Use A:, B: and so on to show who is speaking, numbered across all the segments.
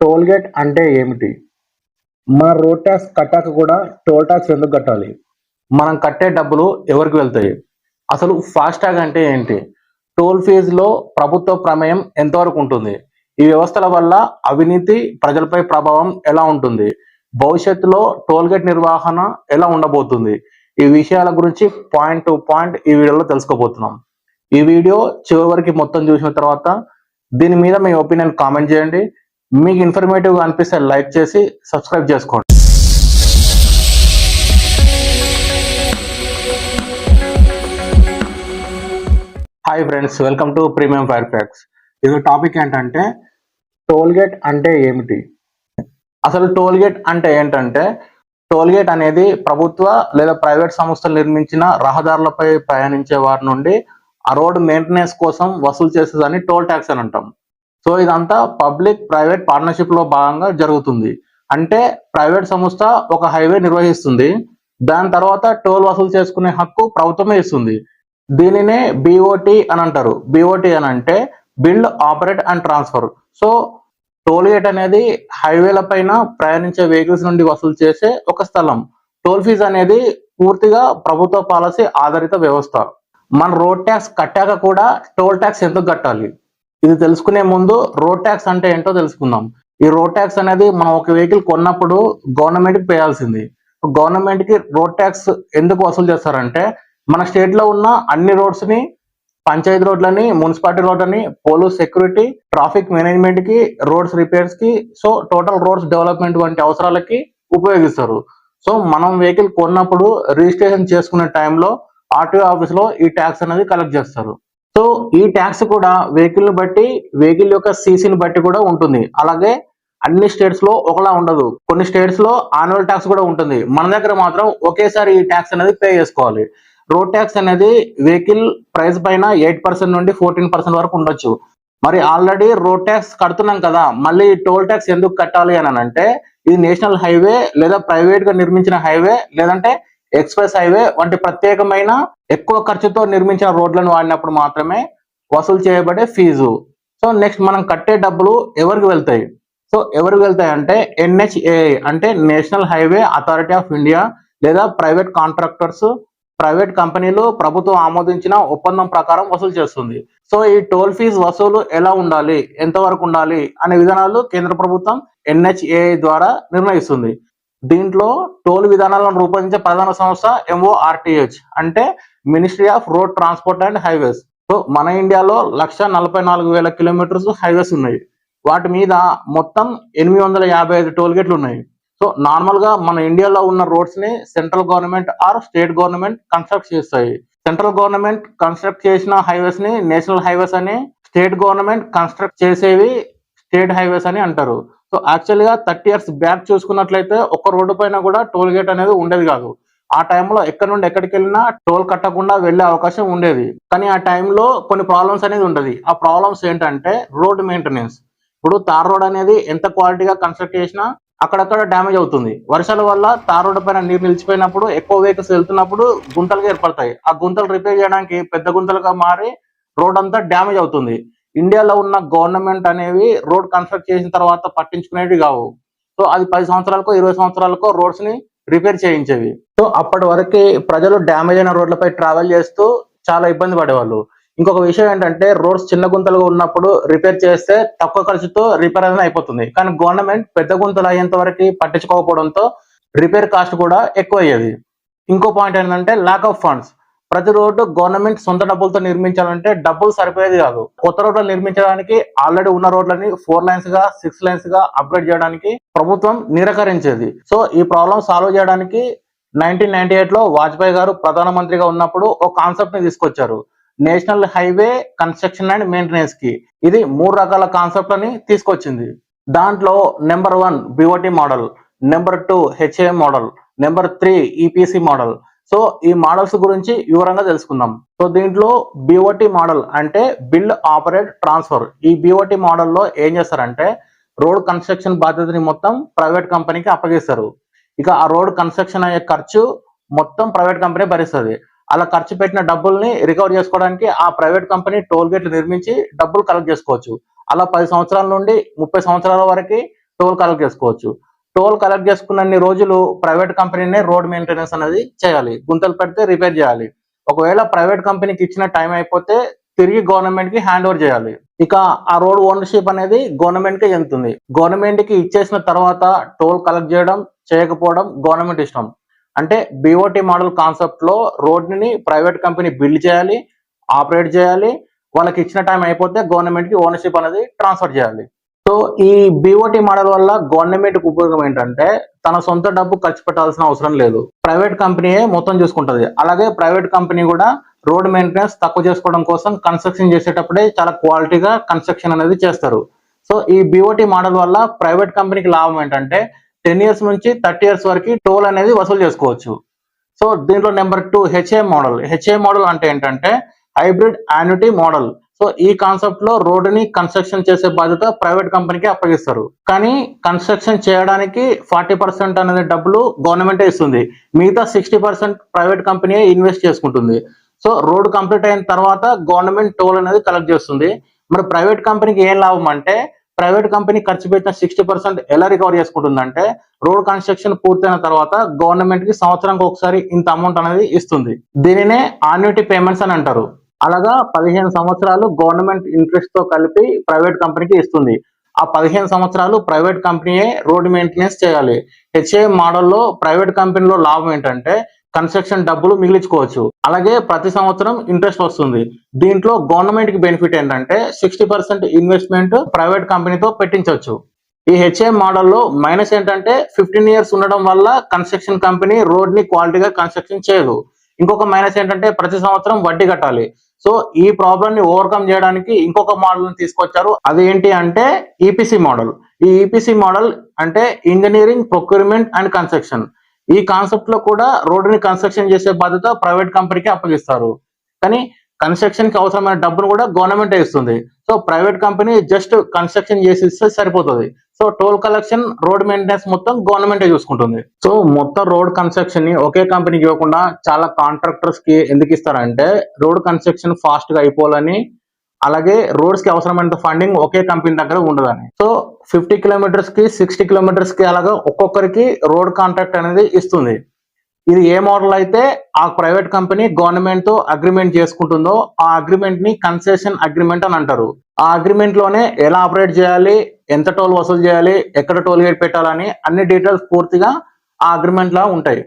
A: Toll gate అంటే ఏమిటి? మన రోడ్ ట్యాక్స్ కట్టాక కూడా టోల్ ట్యాక్స్ ఎందుకు కట్టాలి? మనం కట్టే డబ్బులు ఎవరికి వెళ్తాయి? అసలు ఫాస్టాగ్ అంటే ఏంటి? టోల్ ఫీజులో ప్రభుత్వ ప్రమేయం ఎంతవరకు ఉంటుంది? ఈ వ్యవస్థల వల్ల అవినీతి ప్రజలపై ప్రభావం ఎలా ఉంటుంది? భవిష్యత్తులో టోల్ గేట్ నిర్వహణ ఎలా ఉండబోతుంది? ఈ విషయాల గురించి పాయింట్ టు పాయింట్ ఈ వీడియోలో తెలుసుకోబోతున్నాం. ఈ వీడియో చివరి వరకు మొత్తం చూసిన తర్వాత దీని మీద మీ ఒపీనియన్ కామెంట్ చేయండి. మీకు ఇన్ఫర్మేటివ్గా అనిపిస్తే లైక్ చేసి సబ్స్క్రైబ్ చేసుకోండి. Hi friends welcome to premium fire facts ఇది టాపిక్ ఏంటంటే టోల్గేట్ అంటే ఏమిటి? అసలు టోల్గేట్ అంటే ఏంటంటే టోల్గేట్ అనేది ప్రభుత్వ లేదా ప్రైవేట్ సంస్థలు నిర్మించిన రహదారులపై ప్రయాణించే వారి నుండి ఆ రోడ్ మెయింటెనెన్స్ కోసం వసూలు చేసేదాన్ని టోల్ ట్యాక్స్ అని అంటాం. సో ఇదంతా పబ్లిక్ ప్రైవేట్ పార్ట్నర్షిప్లో భాగంగా జరుగుతుంది. అంటే ప్రైవేట్ సంస్థ ఒక హైవే నిర్వహిస్తుంది. దాని తర్వాత టోల్ వసూలు చేసుకునే హక్కు ప్రభుత్వమే ఇస్తుంది. దీనినే బిఓటి అని అంటారు. బిఓటి అని అంటే build operate and transfer so toll gate అనేది హైవేల పైన ప్రయాణించే వెహికల్స్ నుండి వసూలు చేసే ఒక స్థలం. టోల్ ఫీజు అనేది పూర్తిగా ప్రభుత్వ పాలసీ ఆధారిత వ్యవస్థ. మన రోడ్ ట్యాక్స్ కట్టాక కూడా టోల్ ట్యాక్స్ ఎందుకు కట్టాలి? ఇది తెలుసుకునే ముందు రోడ్ ట్యాక్స్ అంటే ఏంటో తెలుసుకుందాం. ఈ రోడ్ ట్యాక్స్ అనేది మనం ఒక వెహికల్ కొన్నప్పుడు గవర్నమెంట్కి పేయాల్సింది. గవర్నమెంట్కి రోడ్ ట్యాక్స్ ఎందుకు వసూలు చేస్తారంటే మన స్టేట్లో ఉన్న అన్ని రోడ్స్ని పంచాయతీ రోడ్లని మున్సిపాలిటీ రోడ్లని పోలీస్ సెక్యూరిటీ ట్రాఫిక్ మేనేజ్మెంట్కి రోడ్స్ రిపేర్స్కి సో టోటల్ రోడ్స్ డెవలప్మెంట్ వంటి అవసరాలకి ఉపయోగిస్తారు. సో మనం వెహికల్ కొన్నప్పుడు రిజిస్ట్రేషన్ చేసుకునే టైంలో ఆర్టీఓ ఆఫీస్లో ఈ ట్యాక్స్ అనేది కలెక్ట్ చేస్తారు. సో ఈ ట్యాక్స్ కూడా వెహికల్ బట్టి వెహికల్ యొక్క సీసీని బట్టి కూడా ఉంటుంది. అలాగే అన్ని స్టేట్స్లో ఒకలా ఉండదు. కొన్ని స్టేట్స్లో ఆన్యువల్ ట్యాక్స్ కూడా ఉంటుంది. మన దగ్గర మాత్రం ఒకేసారి ఈ ట్యాక్స్ అనేది పే చేసుకోవాలి. రోడ్ ట్యాక్స్ అనేది వెహికల్ ప్రైస్ పైన ఎయిట్ పర్సెంట్ నుండి ఫోర్టీన్ పర్సెంట్ వరకు ఉండొచ్చు. మరి ఆల్రెడీ రోడ్ ట్యాక్స్ కడుతున్నాం కదా మళ్ళీ టోల్ ట్యాక్స్ ఎందుకు కట్టాలి అని అంటే ఇది నేషనల్ హైవే లేదా ప్రైవేట్గా నిర్మించిన హైవే లేదంటే ఎక్స్ప్రెస్ హైవే వంటి ప్రత్యేకమైన ఎక్కువ ఖర్చుతో నిర్మించిన రోడ్లను వాడినప్పుడు మాత్రమే వసూలు చేయబడే ఫీజు. సో నెక్స్ట్ మనం కట్టే డబ్బులు ఎవరికి వెళ్తాయి? సో ఎవరికి వెళ్తాయి అంటే ఎన్హెచ్ఏ అంటే National Highway Authority of India లేదా ప్రైవేట్ కాంట్రాక్టర్స్ ప్రైవేట్ కంపెనీలు ప్రభుత్వం ఆమోదించిన ఒప్పందం ప్రకారం వసూలు చేస్తుంది. సో ఈ టోల్ ఫీజు వసూలు ఎలా ఉండాలి? ఎంతవరకు ఉండాలి? అనే విధానాలు కేంద్ర ప్రభుత్వం ఎన్హెచ్ఏ ద్వారా నిర్ణయిస్తుంది. దీంట్లో టోల్ విధానాలను రూపొందించే ప్రధాన సంస్థ ఎంఓఆర్టీహెచ్ అంటే Ministry of Road Transport and Highways so మన ఇండియాలో లక్ష నలభై నాలుగు వేల కిలోమీటర్స్ హైవేస్ ఉన్నాయి. వాటి మీద మొత్తం ఎనిమిది వందల యాభై ఐదు టోల్ గేట్లు ఉన్నాయి. సో నార్మల్గా మన ఇండియాలో ఉన్న రోడ్స్ని central government or state government construct చేస్తాయి. సెంట్రల్ గవర్నమెంట్ కన్స్ట్రక్ట్ చేసిన హైవేస్ని నేషనల్ హైవేస్ అని స్టేట్ గవర్నమెంట్ కన్స్ట్రక్ట్ చేసేవి స్టేట్ హైవేస్ అని అంటారు. సో యాక్చువల్గా థర్టీ ఇయర్స్ బ్యాక్ చూసుకున్నట్లయితే ఒక రోడ్డు పైన కూడా టోల్ గేట్ అనేది ఉండేది కాదు. ఆ టైంలో ఎక్కడి నుండి ఎక్కడికి వెళ్ళినా టోల్ కట్టకుండా వెళ్ళే అవకాశం ఉండేది. కానీ ఆ టైంలో కొన్ని ప్రాబ్లమ్స్ అనేది ఉండదు. ఆ ప్రాబ్లమ్స్ ఏంటంటే రోడ్ మెయింటెనెన్స్ ఇప్పుడు తార్ రోడ్ అనేది ఎంత క్వాలిటీగా కన్స్ట్రక్ట్ చేసినా అక్కడక్కడ డ్యామేజ్ అవుతుంది. వర్షాల వల్ల తార్ రోడ్డు పైన నీరు నిలిచిపోయినప్పుడు ఎక్కువ వెహికల్స్ వెళ్తున్నప్పుడు గుంతలుగా ఏర్పడతాయి. ఆ గుంతలు రిపేర్ చేయడానికి పెద్ద గుంతలుగా మారి రోడ్ అంతా డ్యామేజ్ అవుతుంది. ఇండియాలో ఉన్న గవర్నమెంట్ అనేవి రోడ్ కన్స్ట్రక్ట్ చేసిన తర్వాత పట్టించుకునేవి కావు. సో అది పది సంవత్సరాలకో ఇరవై సంవత్సరాలకో రోడ్స్ని రిపేర్ చేయించేవి. సో అప్పటి వరకు ప్రజలు డ్యామేజ్ అయిన రోడ్లపై ట్రావెల్ చేస్తూ చాలా ఇబ్బంది పడేవాళ్ళు. ఇంకొక విషయం ఏంటంటే రోడ్స్ చిన్న గుంతలుగా ఉన్నప్పుడు రిపేర్ చేస్తే తక్కువ ఖర్చుతో రిపేర్ అనేది అయిపోతుంది. కానీ గవర్నమెంట్ పెద్ద గుంతలు అయ్యేంత వరకు పట్టించుకోకపోవడంతో రిపేర్ కాస్ట్ కూడా ఎక్కువ అయ్యేది ఇంకో పాయింట్ ఏంటంటే ల్యాక్ ఆఫ్ ఫండ్స్ ప్రతి రోడ్డు గవర్నమెంట్ సొంత డబ్బులతో నిర్మించాలంటే డబ్బులు సరిపోయేది కాదు. కొత్త రోడ్లు నిర్మించడానికి ఆల్రెడీ ఉన్న రోడ్లని ఫోర్ లైన్స్గా సిక్స్ లైన్స్గా అప్గ్రేడ్ చేయడానికి ప్రభుత్వం నిరాకరించేది. సో ఈ ప్రాబ్లం సాల్వ్ చేయడానికి నైన్టీన్ నైన్టీ ఎయిట్లో వాజ్పేయి గారు ప్రధానమంత్రిగా ఉన్నప్పుడు ఒక కాన్సెప్ట్ని తీసుకొచ్చారు. నేషనల్ హైవే కన్స్ట్రక్షన్ అండ్ మెయింటెనెన్స్కి. ఇది మూడు రకాల కాన్సెప్ట్ అని తీసుకొచ్చింది. దాంట్లో number one BOT model number two HA model number three EPC model so ఈ మోడల్స్ గురించి వివరంగా తెలుసుకుందాం. సో దీంట్లో బిఓటి మోడల్ అంటే బిల్డ్ ఆపరేట్ ట్రాన్స్ఫర్ ఈ బిఓటి మోడల్లో ఏం చేస్తారంటే రోడ్ కన్స్ట్రక్షన్ బాధ్యతని మొత్తం ప్రైవేట్ కంపెనీకి అప్పగిస్తారు. ఇక ఆ రోడ్ కన్స్ట్రక్షన్ అయ్యే ఖర్చు మొత్తం ప్రైవేట్ కంపెనీ భరిస్తుంది. అలా ఖర్చు పెట్టిన డబ్బుల్ని రికవర్ చేసుకోవడానికి ఆ ప్రైవేట్ కంపెనీ టోల్ గేట్లు నిర్మించి డబ్బులు కలెక్ట్ చేసుకోవచ్చు. అలా పది సంవత్సరాల నుండి ముప్పై సంవత్సరాల వరకు టోల్ కలెక్ట్ చేసుకోవచ్చు. టోల్ కలెక్ట్ చేసుకున్నన్ని రోజులు ప్రైవేట్ కంపెనీనే రోడ్ మెయింటెనెన్స్ అనేది చేయాలి. గుంతలు పెడితే రిపేర్ చేయాలి. ఒకవేళ ప్రైవేట్ కంపెనీకి ఇచ్చిన టైం అయిపోతే తిరిగి గవర్నమెంట్కి హ్యాండ్ ఓవర్ చేయాలి. ఇక ఆ రోడ్ ఓనర్షిప్ అనేది గవర్నమెంట్కి చెందుతుంది. గవర్నమెంట్కి ఇచ్చేసిన తర్వాత టోల్ కలెక్ట్ చేయడం చేయకపోవడం గవర్నమెంట్ ఇష్టం. అంటే బీఓటీ మోడల్ కాన్సెప్ట్లో రోడ్ని ప్రైవేట్ కంపెనీ బిల్డ్ చేయాలి ఆపరేట్ చేయాలి. వాళ్ళకి ఇచ్చిన టైం అయిపోతే గవర్నమెంట్కి ఓనర్షిప్ అనేది ట్రాన్స్ఫర్ చేయాలి. సో ఈ బీఓటీ మోడల్ వల్ల గవర్నమెంట్ ఉపయోగం ఏంటంటే తన సొంత డబ్బు ఖర్చు పెట్టాల్సిన అవసరం లేదు. ప్రైవేట్ కంపెనీయే మొత్తం చూసుకుంటది. అలాగే ప్రైవేట్ కంపెనీ కూడా రోడ్ మెయింటెనెన్స్ తక్కువ చేసుకోవడం కోసం కన్స్ట్రక్షన్ చేసేటప్పుడే చాలా క్వాలిటీగా కన్స్ట్రక్షన్ అనేది చేస్తారు. సో ఈ బీఓటీ మోడల్ వల్ల ప్రైవేట్ కంపెనీకి లాభం ఏంటంటే టెన్ ఇయర్స్ నుంచి థర్టీ ఇయర్స్ వరకు టోల్ అనేది వసూలు చేసుకోవచ్చు. సో దీంట్లో number two HA model HA model అంటే ఏంటంటే హైబ్రిడ్ యాన్యుటీ మోడల్ సో ఈ కాన్సెప్ట్లో రోడ్డుని కన్స్ట్రక్షన్ చేసే బాధ్యత ప్రైవేట్ కంపెనీకి అప్పగిస్తారు. కానీ కన్స్ట్రక్షన్ చేయడానికి ఫార్టీ పర్సెంట్ అనేది డబ్బులు గవర్నమెంటే ఇస్తుంది. మిగతా sixty percent private company invest చేసుకుంటుంది. సో రోడ్ కంప్లీట్ అయిన తర్వాత గవర్నమెంట్ టోల్ అనేది కలెక్ట్ చేస్తుంది. మరి ప్రైవేట్ కంపెనీకి ఏం లాభం అంటే ప్రైవేట్ కంపెనీ ఖర్చు పెట్టిన సిక్స్టీ పర్సెంట్ ఎలా రికవర్ చేసుకుంటుందంటే రోడ్ కన్స్ట్రక్షన్ పూర్తయిన తర్వాత గవర్నమెంట్కి సంవత్సరానికి ఒకసారి ఇంత అమౌంట్ అనేది ఇస్తుంది. దీనినే ఆన్యుటీ పేమెంట్స్ అని అంటారు. అలాగా పదిహేను సంవత్సరాలు గవర్నమెంట్ ఇంట్రెస్ట్తో కలిపి ప్రైవేట్ కంపెనీకి ఇస్తుంది. ఆ పదిహేను సంవత్సరాలు ప్రైవేట్ కంపెనీయే రోడ్ మెయింటెనెన్స్ చేయాలి. హెచ్ఏ మోడల్లో ప్రైవేట్ కంపెనీలో లాభం ఏంటంటే కన్స్ట్రక్షన్ డబ్బులు మిగిలించుకోవచ్చు. అలాగే ప్రతి సంవత్సరం ఇంట్రెస్ట్ వస్తుంది. దీంట్లో గవర్నమెంట్కి బెనిఫిట్ ఏంటంటే సిక్స్టీ పర్సెంట్ ఇన్వెస్ట్మెంట్ ప్రైవేట్ కంపెనీతో పెట్టించవచ్చు. ఈ హెచ్ఏ మోడల్లో మైనస్ ఏంటంటే ఫిఫ్టీన్ ఇయర్స్ ఉండడం వల్ల కన్స్ట్రక్షన్ కంపెనీ రోడ్ని క్వాలిటీగా కన్స్ట్రక్షన్ చేయదు. ఇంకొక మైనస్ ఏంటంటే ప్రతి సంవత్సరం వడ్డీ కట్టాలి. సో ఈ ప్రాబ్లం ని ఓవర్కమ్ చేయడానికి ఇంకొక మోడల్ని తీసుకొచ్చారు. అది ఏంటి అంటే ఈపీసీ మోడల్ ఈ ఈపీసీ మోడల్ అంటే ఇంజనీరింగ్ ప్రొక్యూర్మెంట్ అండ్ కన్స్ట్రక్షన్ ఈ కాన్సెప్ట్లో కూడా రోడ్డుని కన్స్ట్రక్షన్ చేసే బాధ్యత ప్రైవేట్ కంపెనీకి అప్పగిస్తారు. కానీ కన్స్ట్రక్షన్కి అవసరమైన డబ్బును కూడా గవర్నమెంట్ ఇస్తుంది. So private company just construction చేసి ఇస్తే సరిపోతుంది. So toll collection road maintenance మొత్తం గవర్నమెంట్ చూసుకుంటుంది. సో మొత్తం రోడ్ కన్స్ట్రక్షన్ని ఒకే కంపెనీకి ఇవ్వకుండా చాలా కాంట్రాక్టర్స్కి ఎందుకు ఇస్తారంటే రోడ్ కన్స్ట్రక్షన్ ఫాస్ట్గా అయిపోవాలని అలాగే రోడ్స్కి అవసరమైన ఫండింగ్ ఒకే కంపెనీ దగ్గర ఉండదని. సో ఫిఫ్టీ కిలోమీటర్స్కి సిక్స్టీ కిలోమీటర్స్కి అలాగా ఒక్కొక్కరికి రోడ్ కాంట్రాక్ట్ అనేది ఇస్తుంది. ఇది ఏ మోడల్ అయితే ఆ ప్రైవేట్ కంపెనీ గవర్నమెంట్తో అగ్రిమెంట్ చేసుకుంటుందో ఆ అగ్రిమెంట్ని కన్సెషన్ అగ్రిమెంట్ అని అంటారు. ఆ అగ్రిమెంట్లోనే ఎలా ఆపరేట్ చేయాలి ఎంత టోల్ వసూలు చేయాలి ఎక్కడ టోల్ గేట్ పెట్టాలని అన్ని డీటెయిల్స్ పూర్తిగా ఆ అగ్రిమెంట్ లా ఉంటాయి.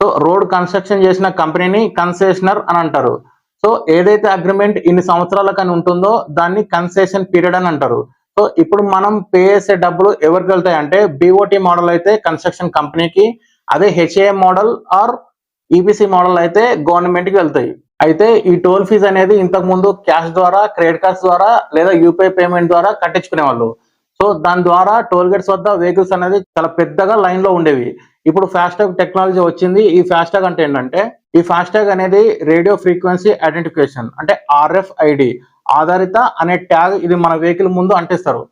A: సో రోడ్ కన్స్ట్రక్షన్ చేసిన కంపెనీని కన్సెషనర్ అని అంటారు. సో ఏదైతే అగ్రిమెంట్ ఇన్ని సంవత్సరాల ఉంటుందో దాన్ని కన్సెషన్ పీరియడ్ అని అంటారు. సో ఇప్పుడు మనం పే చేసే డబ్బులు ఎవరికి వెళ్తాయి అంటే బీఓటీ మోడల్ అయితే కన్స్ట్రక్షన్ కంపెనీకి అదే HA model or EPC model అయితే గవర్నమెంట్కి వెళ్తాయి. అయితే ఈ టోల్ ఫీజ్ అనేది ఇంతకు ముందు క్యాష్ ద్వారా క్రెడిట్ కార్డ్స్ ద్వారా లేదా యూపీఐ పేమెంట్ ద్వారా కట్టించుకునే వాళ్ళు సో దాని ద్వారా టోల్ గేట్స్ వద్ద వెహికల్స్ అనేది చాలా పెద్దగా లైన్లో ఉండేవి. ఇప్పుడు ఫాస్టాగ్ టెక్నాలజీ వచ్చింది. ఈ ఫాస్టాగ్ అంటే ఏంటంటే ఈ ఫాస్టాగ్ అనేది రేడియో ఫ్రీక్వెన్సీ ఐడెంటిఫికేషన్ అంటే ఆర్ఎఫ్ఐడి ఆధారిత అనే ట్యాగ్ ఇది మన వెహికల్ ముందు అంటిస్తారు.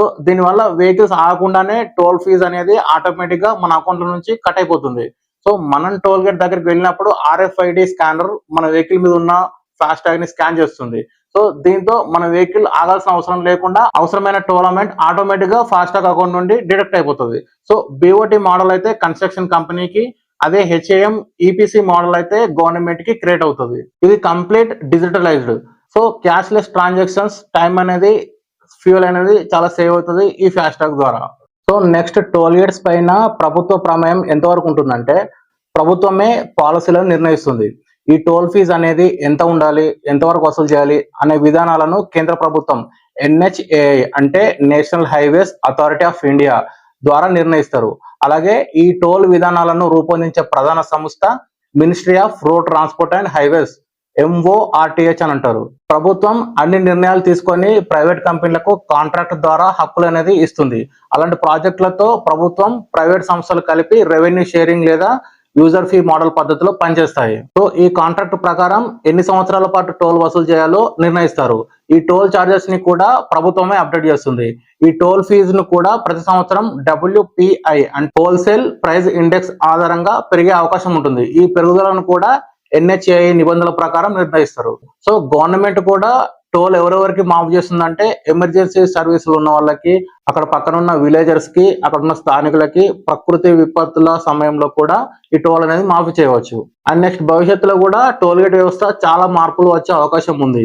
A: సో దీనివల్ల వెహికల్స్ ఆగకుండానే టోల్ ఫీజ్ అనేది ఆటోమేటిక్గా మన అకౌంట్ నుంచి కట్ అయిపోతుంది. సో మనం టోల్ గేట్ దగ్గరికి వెళ్ళినప్పుడు ఆర్ఎఫ్ఐడి స్కానర్ మన వెహికల్ మీద ఉన్న ఫాస్ట్ ట్యాగ్ని స్కాన్ చేస్తుంది. సో దీంతో మన వెహికల్ ఆగాల్సిన అవసరం లేకుండా అవసరమైన టోల్ అమౌంట్ ఆటోమేటిక్గా ఫాస్ట్ ట్యాగ్ అకౌంట్ నుండి డిడక్ట్ అయిపోతుంది. సో బీఓటీ మోడల్ అయితే కన్స్ట్రక్షన్ కంపెనీకి అదే హెచ్ఏఎం ఈపీసీ మోడల్ అయితే గవర్నమెంట్కి క్రియేట్ అవుతుంది. ఇది complete digitalized. So cashless transactions time అనేది ఫ్యూల్ అనేది చాలా సేవ్ అవుతుంది ఈ ఫాస్టాగ్ ద్వారా. సో నెక్స్ట్ టోల్ గేట్స్ పైన ప్రభుత్వ ప్రమేయం ఎంతవరకు ఉంటుందంటే ప్రభుత్వమే పాలసీలను నిర్ణయిస్తుంది. ఈ టోల్ ఫీజు అనేది ఎంత ఉండాలి ఎంతవరకు వసూలు చేయాలి అనే విధానాలను కేంద్ర ప్రభుత్వం ఎన్హెచ్ఏఐ అంటే National Highways Authority of India ద్వారా నిర్ణయిస్తారు. అలాగే ఈ టోల్ విధానాలను రూపొందించే ప్రధాన సంస్థ Ministry of Road Transport and Highways MORTH అని అంటారు. ప్రభుత్వం అన్ని నిర్ణయాలు తీసుకొని ప్రైవేట్ కంపెనీలకు కాంట్రాక్ట్ ద్వారా హక్కులు అనేది ఇస్తుంది. అలాంటి ప్రాజెక్టులతో ప్రభుత్వం ప్రైవేట్ సంస్థలు కలిపి రెవెన్యూ షేరింగ్ లేదా యూజర్ ఫీ మోడల్ పద్ధతిలో పనిచేస్తాయి. సో ఈ కాంట్రాక్ట్ ప్రకారం ఎన్ని సంవత్సరాల పాటు టోల్ వసూలు చేయాలో నిర్ణయిస్తారు. ఈ టోల్ చార్జెస్ని కూడా ప్రభుత్వమే అప్డేట్ చేస్తుంది. ఈ టోల్ ఫీజును కూడా ప్రతి సంవత్సరం WPI and wholesale price index ఆధారంగా పెరిగే అవకాశం ఉంటుంది. ఈ పెరుగుదలను కూడా ఎన్హెచ్ఏ నిబంధనల ప్రకారం నిర్ణయిస్తారు. సో గవర్నమెంట్ కూడా టోల్ ఎవరెవరికి మాఫ్ చేస్తుందంటే ఎమర్జెన్సీ సర్వీసులు ఉన్న వాళ్ళకి అక్కడ పక్కన ఉన్న విలేజర్స్కి అక్కడ ఉన్న స్థానికులకి ప్రకృతి విపత్తుల సమయంలో కూడా ఈ టోల్ అనేది మాఫీ చేయవచ్చు. అండ్ నెక్స్ట్ భవిష్యత్తులో కూడా టోల్ గేట్ వ్యవస్థ చాలా మార్పులు వచ్చే అవకాశం ఉంది.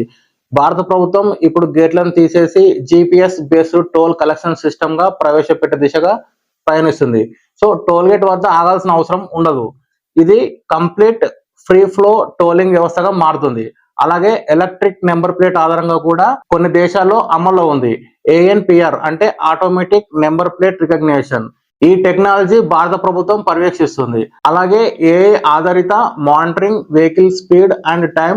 A: భారత ప్రభుత్వం ఇప్పుడు గేట్లను తీసేసి జిపిఎస్ బేస్డ్ టోల్ కలెక్షన్ సిస్టమ్గా ప్రవేశపెట్టే దిశగా పయనిస్తుంది సో టోల్ గేట్ వద్ద ఆగాల్సిన అవసరం ఉండదు. ఇది కంప్లీట్ ఫ్రీ ఫ్లో టోలింగ్ వ్యవస్థగా మారుతుంది. అలాగే ఎలక్ట్రిక్ నెంబర్ ప్లేట్ ఆధారంగా కూడా కొన్ని దేశాల్లో అమల్లో ఉంది. ఏఎన్పిఆర్ అంటే ఆటోమేటిక్ నెంబర్ ప్లేట్ రికగ్నిషన్ ఈ టెక్నాలజీ భారత ప్రభుత్వం పర్యవేక్షిస్తుంది. అలాగే ఏఐ ఆధారిత monitoring vehicle speed and time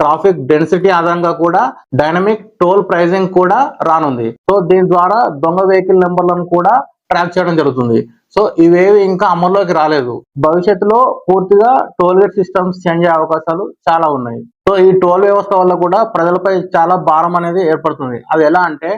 A: traffic density ఆధారంగా కూడా డైనమిక్ టోల్ ప్రైజింగ్ కూడా రానుంది. సో దీని ద్వారా దొంగ వెహికల్ నెంబర్లను కూడా ట్రాక్ చేయడం జరుగుతుంది. సో ఇవేవి ఇంకా అమల్లోకి రాలేదు. భవిష్యత్తులో పూర్తిగా టోల్ గేట్ సిస్టమ్స్ చేంజ్ అయ్యే అవకాశాలు చాలా ఉన్నాయి. సో ఈ టోల్ వ్యవస్థ వల్ల కూడా ప్రజలపై చాలా భారం అనేది ఏర్పడుతుంది. అది ఎలా అంటే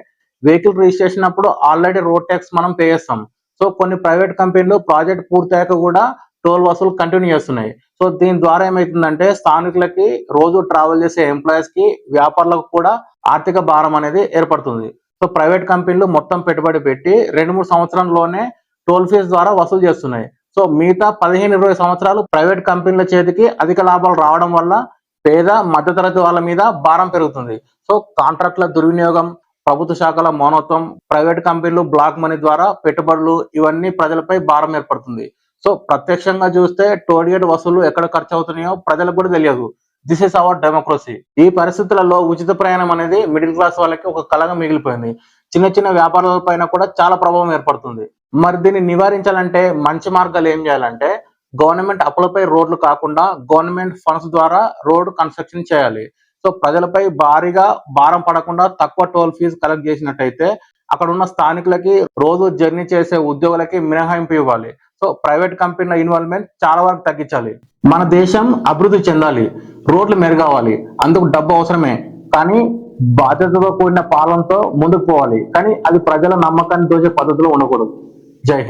A: వెహికల్ రిజిస్ట్రేషన్ అప్పుడు ఆల్రెడీ రోడ్ ట్యాక్స్ మనం పే చేస్తాం. సో కొన్ని ప్రైవేట్ కంపెనీలు ప్రాజెక్ట్ పూర్తయ్యాక కూడా టోల్ వసూలు కంటిన్యూ చేస్తున్నాయి. సో దీని ద్వారా ఏమవుతుందంటే స్థానికులకి రోజు ట్రావెల్ చేసే ఎంప్లాయీస్కి వ్యాపారులకు కూడా ఆర్థిక భారం అనేది ఏర్పడుతుంది. సో ప్రైవేట్ కంపెనీలు మొత్తం పెట్టుబడి పెట్టి రెండు మూడు సంవత్సరంలోనే టోల్ ఫీజు ద్వారా వసూలు చేస్తున్నాయి. సో మిగతా పదిహేను ఇరవై సంవత్సరాలు ప్రైవేట్ కంపెనీల చేతికి అధిక లాభాలు రావడం వల్ల పేద మధ్యతరగతి వాళ్ళ మీద భారం పెరుగుతుంది. సో కాంట్రాక్ట్ల దుర్వినియోగం ప్రభుత్వ శాఖల మౌనత్వం ప్రైవేట్ కంపెనీలు బ్లాక్ మనీ ద్వారా పెట్టుబడులు ఇవన్నీ ప్రజలపై భారం ఏర్పడుతుంది. సో ప్రత్యక్షంగా చూస్తే టోల్ గేట్ వసూలు ఎక్కడ ఖర్చు అవుతున్నాయో ప్రజలకు కూడా తెలియదు. దిస్ ఇస్ అవర్ డెమోక్రసీ ఈ పరిస్థితులలో ఉచిత ప్రయాణం అనేది మిడిల్ క్లాస్ వాళ్ళకి ఒక కళగా మిగిలిపోయింది. చిన్న చిన్న వ్యాపారాల పైన కూడా చాలా ప్రభావం ఏర్పడుతుంది. మరి దీన్ని నివారించాలంటే మంచి మార్గాలు ఏం చేయాలంటే గవర్నమెంట్ అప్పులపై రోడ్లు కాకుండా గవర్నమెంట్ ఫండ్స్ ద్వారా రోడ్ కన్స్ట్రక్షన్ చేయాలి. సో ప్రజలపై భారీగా భారం పడకుండా తక్కువ టోల్ ఫీజు కలెక్ట్ చేసినట్టయితే అక్కడ ఉన్న స్థానికులకి రోజు జర్నీ చేసే ఉద్యోగులకి మినహాయింపు ఇవ్వాలి. సో ప్రైవేట్ కంపెనీల ఇన్వాల్వ్మెంట్ చాలా వరకు తగ్గించాలి. మన దేశం అభివృద్ధి చెందాలి. రోడ్లు మెరుగవ్వాలి. అందుకు డబ్బు అవసరమే. కానీ బాధ్యతతో కూడిన పాలనతో ముందుకు పోవాలి. కానీ అది ప్రజల నమ్మకాన్ని దోచే పద్ధతిలో ఉండకూడదు. Jai